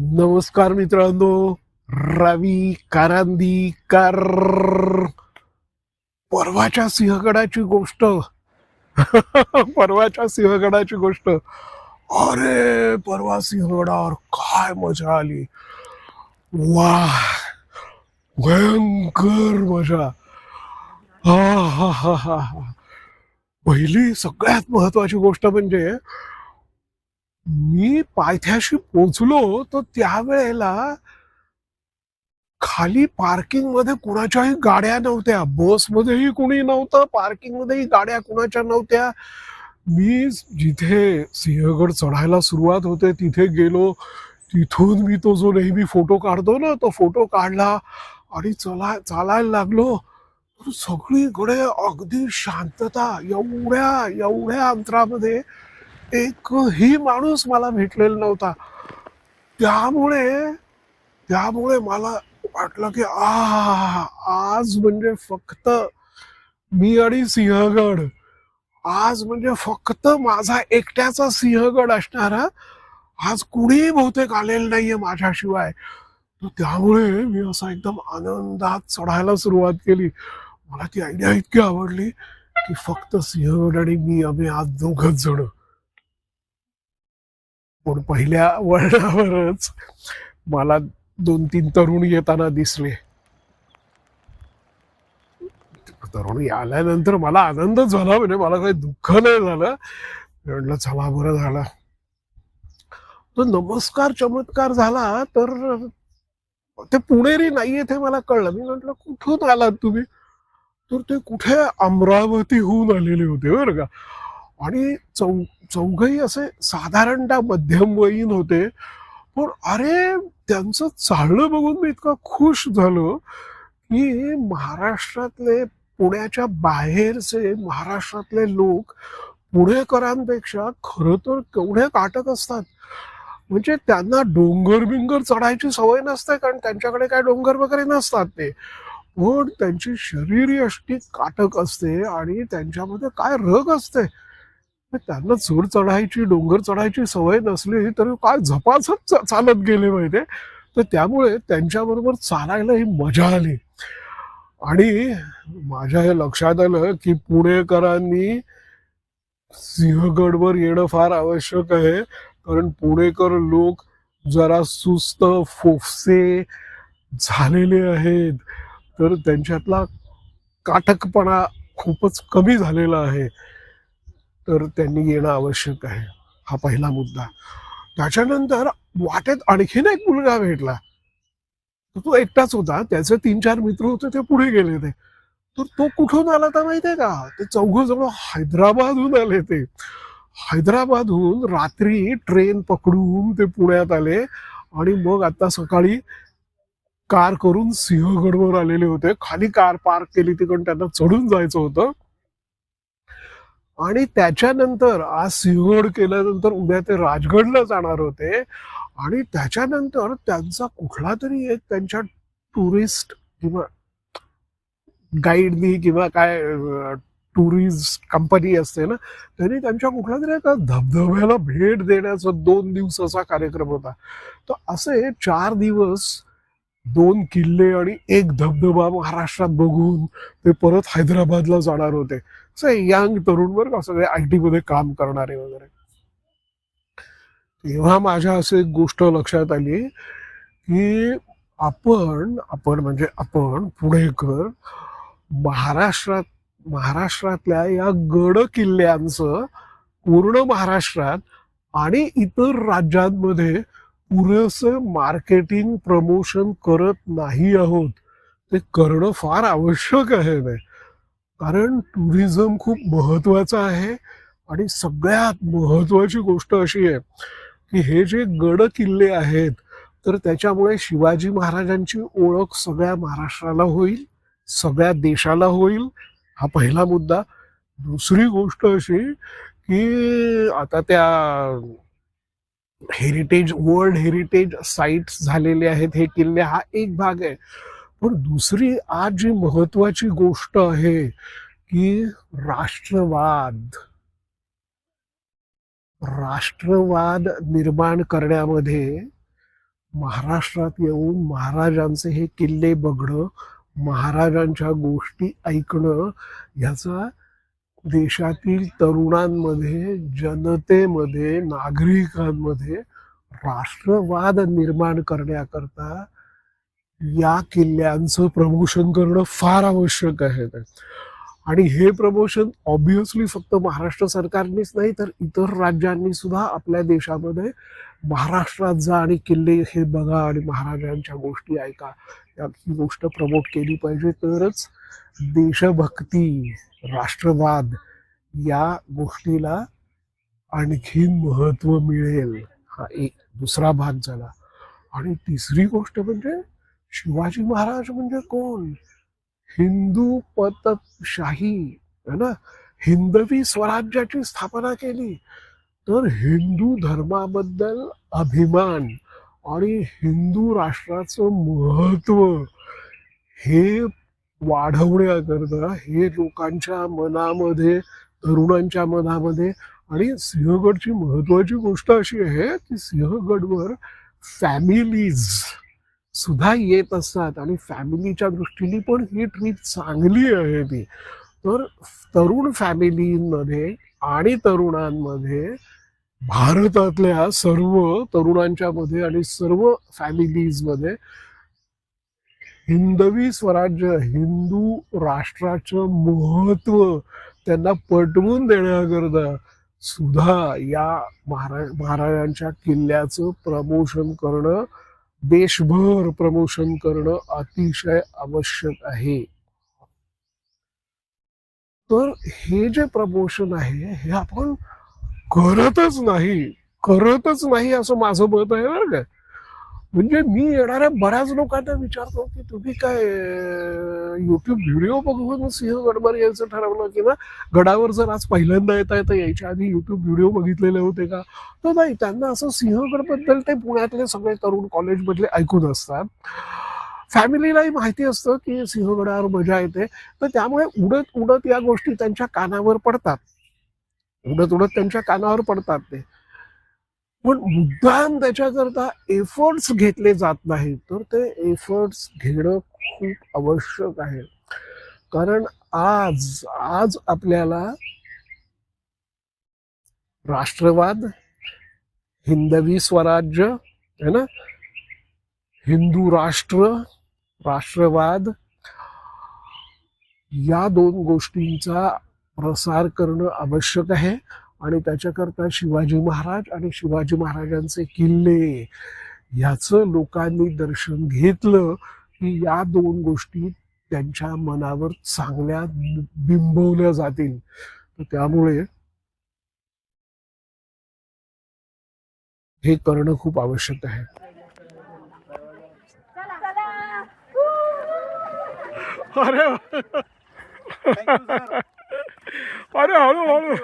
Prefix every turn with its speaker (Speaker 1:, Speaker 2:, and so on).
Speaker 1: नमस्कार मित्रांनो रवी कार परवाच्या सिंहगडाची गोष्ट. परवाच्या सिंहगडाची गोष्ट. अरे परवा सिंहगडावर काय मजा आली. वा भयंकर मजा. हा हा हा हा हा. पहिली सगळ्यात महत्वाची गोष्ट म्हणजे मी पायथ्याशी पोचलो तर त्यावेळेला खाली पार्किंगमध्ये कुणाच्याही गाड्या नव्हत्या. बसमध्येही कुणी नव्हतं पार्किंग मध्येही गाड्या कुणाच्या नव्हत्या. मी जिथे सिंहगड चढायला सुरुवात होते तिथे गेलो. तिथून मी तो जो नेहमी फोटो काढतो ना तो फोटो काढला आणि चला चालायला लागलो. सगळीकडे अगदी शांतता एवढ्या एवढ्या अंतरामध्ये एकही माणूस मला भेटलेला नव्हता. त्यामुळे त्यामुळे मला वाटलं की आ आज म्हणजे फक्त मी आणि सिंहगड. आज म्हणजे फक्त माझा एकट्याचा सिंहगड असणारा आज कुणीही बहुतेक आलेलं नाहीये माझ्याशिवाय. त्यामुळे मी असा एकदम आनंदात चढायला सुरुवात केली. मला ती आयडिया इतकी आवडली की फक्त सिंहगड आणि मी आम्ही आज दोघच जण. पण पहिल्या वळणावरच मला दोन तीन तरुण येताना दिसले. तरुण आल्यानंतर मला आनंद झाला म्हणजे मला काही दुःख नाही झालं. म्हटलं चला बरं झालं. तो नमस्कार चमत्कार झाला तर ते पुणेरी नाहीये ते मला कळलं. मी म्हटलं कुठून आलात तुम्ही? तर ते कुठे अमरावतीहून आलेले होते बरं का. आणि चौ चौघही असे साधारणतः मध्यमवयीन होते. पण अरे त्यांचं चालणं बघून मी इतका खुश झालो की महाराष्ट्रातले पुण्याच्या बाहेरचे महाराष्ट्रातले लोक पुणेकरांपेक्षा खरं तर केवढे काटक असतात. म्हणजे त्यांना डोंगर बिंगर चढायची सवय नसते कारण त्यांच्याकडे काय डोंगर वगैरे नसतात ते. पण त्यांची शरीर अष्टी काटक असते आणि त्यांच्यामध्ये काय रग असते? त्यांना चूर चढायची डोंगर चढायची सवय नसली तरी काय झपाझप चालत गेले माहिती तर त्यामुळे त्यांच्याबरोबर चालायला ही मजा आली. आणि माझ्या हे लक्षात आलं की पुणेकरांनी सिंहगडवर येणं फार आवश्यक आहे. कारण पुणेकर लोक जरा सुस्त फोफसे झालेले आहेत. तर त्यांच्यातला काटकपणा खूपच कमी झालेला आहे. तर त्यांनी येणं आवश्यक आहे. हा पहिला मुद्दा. त्याच्यानंतर वाटेत आणखीन एक मुलगा भेटला. तर तो एकटाच होता. त्याचे तीन चार मित्र होते ते पुढे गेले ते तर तो कुठून आला तर माहितीये का? ते चौघ जण हैदराबादहून आले ते. हैदराबादहून रात्री ट्रेन पकडून ते पुण्यात आले आणि मग आता सकाळी कार करून सिंहगडवर आलेले होते. खाली कार पार्क केली तिकडून त्यांना चढून जायचं होतं. आणि त्याच्यानंतर आज सिंहगड केल्यानंतर उद्या ते राजगडला जाणार होते. आणि त्याच्यानंतर त्यांचा कुठला तरी एक त्यांच्या टुरिस्ट किंवा गाईडनी किंवा काय टुरिस्ट कंपनी असते ना त्यांनी त्यांच्या कुठल्या तरी एका धबधब्याला भेट देण्याचा दोन दिवसाचा कार्यक्रम होता. तर असे चार दिवस दोन किल्ले आणि एक धबधबा महाराष्ट्रात बघून ते परत हैदराबादला जाणार होते. असे यंग तरुण वर्ग सगळे आय टी मध्ये काम करणारे वगैरे. तेव्हा माझ्या असे एक गोष्ट लक्षात आली की आपण आपण म्हणजे आपण पुणेकर महाराष्ट्रात महाराष्ट्रातल्या या गड किल्ल्यांचं पूर्ण महाराष्ट्रात आणि इतर राज्यांमध्ये पुरेसं मार्केटिंग प्रमोशन करत नाही आहोत. ते करणं फार आवश्यक आहे नाही कारण टुरिझम खूप महत्त्वाचं आहे आणि सगळ्यात महत्त्वाची गोष्ट अशी आहे की हे जे गड किल्ले आहेत तर त्याच्यामुळे शिवाजी महाराजांची ओळख सगळ्या महाराष्ट्राला होईल सगळ्या देशाला होईल. हा पहिला मुद्दा. दुसरी गोष्ट अशी की आता त्या हेरिटेज वर्ल्ड हेरिटेज साईट्स झालेले आहेत. हे किल्ले हा एक भाग आहे. पण दुसरी आज जी महत्वाची गोष्ट आहे की राष्ट्रवाद. राष्ट्रवाद निर्माण करण्यामध्ये महाराष्ट्रात येऊन महाराजांचे हे किल्ले बघणं महाराजांच्या गोष्टी ऐकणं ह्याचा देशातील तरुणांमध्ये जनतेमध्ये नागरिकांमध्ये राष्ट्रवाद निर्माण करण्याकरता या किल्ल्यांचं प्रमोशन करणं फार आवश्यक आहे. आणि हे प्रमोशन ऑब्विसली फक्त महाराष्ट्र सरकारनेच नाही तर इतर राज्यांनी सुद्धा आपल्या देशामध्ये महाराष्ट्रात जा आणि किल्ले हे बघा आणि महाराजांच्या गोष्टी ऐका. या ही गोष्ट प्रमोट केली पाहिजे. तरच देशभक्ती राष्ट्रवाद या गोष्टीला आणखीन महत्त्व मिळेल हा एक दुसरा भाग झाला. आणि तिसरी गोष्ट म्हणजे शिवाजी महाराज म्हणजे कोण? हिंदू पतशाही है ना? हिंदवी स्वराज्याची स्थापना केली. तर हिंदू धर्माबद्दल अभिमान आणि हिंदू राष्ट्राचं महत्त्व हे वाढवण्याकरता हे लोकांच्या मनामध्ये तरुणांच्या मनामध्ये. आणि सिंहगडची महत्वाची गोष्ट अशी आहे की सिंहगडवर फॅमिलीज सुद्धा येत असतात. आणि फॅमिलीच्या दृष्टीने पण ही ट्रीप चांगली आहे ती. तर तरुण फॅमिलीमध्ये आणि तरुणांमध्ये भारतातल्या सर्व तरुणांच्या मध्ये आणि सर्व फॅमिलीजमध्ये हिंदवी स्वराज्य हिंदू राष्ट्राचं महत्त्व त्यांना पटवून देण्याकरता सुद्धा या महारा महाराजांच्या किल्ल्याचं प्रमोशन करणं देशभर प्रमोशन करणं अतिशय आवश्यक आहे. तर हे जे प्रमोशन आहे हे आपण करतच नाही करतच नाही असं माझं मत आहे बरं का. म्हणजे मी येणाऱ्या बऱ्याच लोकांना विचारतो की तुम्ही काय युट्यूब व्हिडिओ बघून सिंहगडवर यायचं ठरवलं किंवा गडावर जर आज पहिल्यांदा येता येता यायच्या आधी युट्यूब व्हिडिओ बघितलेले होते का? तर नाही त्यांना असं सिंहगडबद्दल ते पुण्यातले सगळे तरुण कॉलेजमधले ऐकून असतात. फॅमिलीलाही माहिती असतं की सिंहगडावर मजा येते. तर त्यामुळे उडत उडत या गोष्टी त्यांच्या कानावर पडतात. उडत उडत त्यांच्या कानावर पडतात ते. पण मुद्दाम त्याच्याकरता एफर्ट्स घेतले जात नाहीत. तर ते एफर्ट्स घेणं खूप आवश्यक आहे. कारण आज आज आपल्याला राष्ट्रवाद हिंदवी स्वराज्य है ना? हिंदू राष्ट्र राष्ट्रवाद या दोन गोष्टींचा प्रसार करणं आवश्यक आहे. आणि त्याच्याकरता शिवाजी महाराज आणि शिवाजी महाराजांचे किल्ले. ह्याचं लोकांनी दर्शन घेतलं की या दोन गोष्टी त्यांच्या मनावर चांगल्या बिंबवल्या जातील. तर त्यामुळे हे करणं खूप आवश्यक आहे. अरे अरे हळू हळू.